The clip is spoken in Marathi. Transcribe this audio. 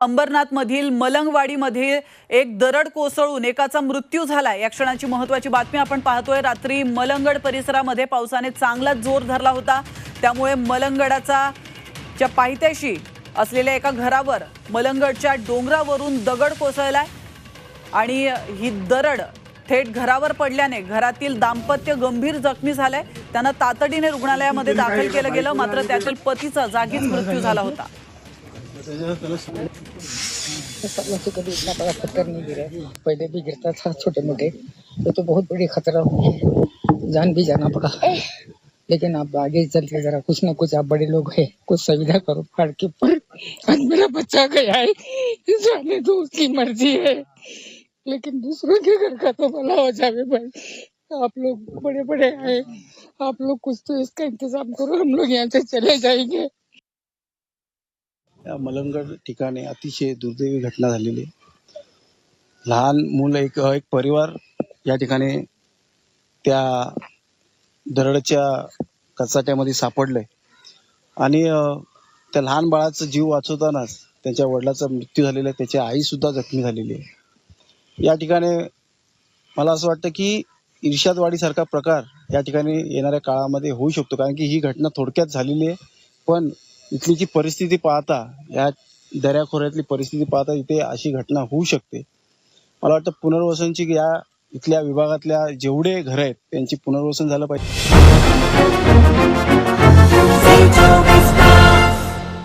अंबरनाथमधील मलंगवाडीमध्ये मलंगवाडी एक दरड कोसळून एकाचा मृत्यू झाला. या क्षणाची महत्वाची बातमी आपण पाहतोय. रात्री मलंगड परिसरामध्ये पावसाने चांगलाच जोर धरला होता. त्यामुळे मलंगडाचा च्या पायथ्याशी असलेल्या एका घरावर मलंगडच्या डोंगरावरून दगड कोसळलाय आणि ही दरड थेट घरावर पडल्याने घरातील दाम्पत्य गंभीर जखमी झालंय. त्यांना तातडीने रुग्णालयामध्ये दाखल केलं गेलं. मात्र त्यातील पतीचा जागीच मृत्यू झाला होता. कभी इतना बड़ा खतरा नहीं गिरा पहले भी गिरता था छोटे मोटे तो बहुत बड़ी खतरा जान भी जाना पड़ा लेकिन आप आगे चल के जरा कुछ ना कुछ आप बड़े लोग हैं कुछ सुविधा करो फाड़ के पर आज मेरा बच्चा गया है जाने दो उसकी मर्ज़ी है लेकिन दूसरों के घर का तो भला हो जावे भाई आप लोग बड़े बड़े आए। आप लोग कुछ तो इसका इंतज़ाम करो, हम लोग यहाँ से चले जाएँगे। या मलंगड ठिकाणी अतिशय दुर्दैवी घटना झालेली आहे. लहान मुलं एक एक परिवार या ठिकाणी त्या दरडच्या कचाट्यामध्ये सापडलंय. आणि त्या लहान बाळाचा जीव वाचवतानाच त्यांच्या वडिलाचा मृत्यू झालेला आहे. त्याची आईसुद्धा जखमी झालेली आहे. या ठिकाणी मला असं वाटतं की इर्षादवाडीसारखा प्रकार या ठिकाणी येणाऱ्या काळामध्ये होऊ शकतो. कारण की ही घटना थोडक्यात झालेली आहे. पण इथली जी परिस्थिती पाहता या दऱ्याखोऱ्यातली परिस्थिती पाहता इथे अशी घटना होऊ शकते. मला वाटतं पुनर्वसनची या इथल्या विभागातल्या जेवढे घर आहेत त्यांची पुनर्वसन झालं पाहिजे.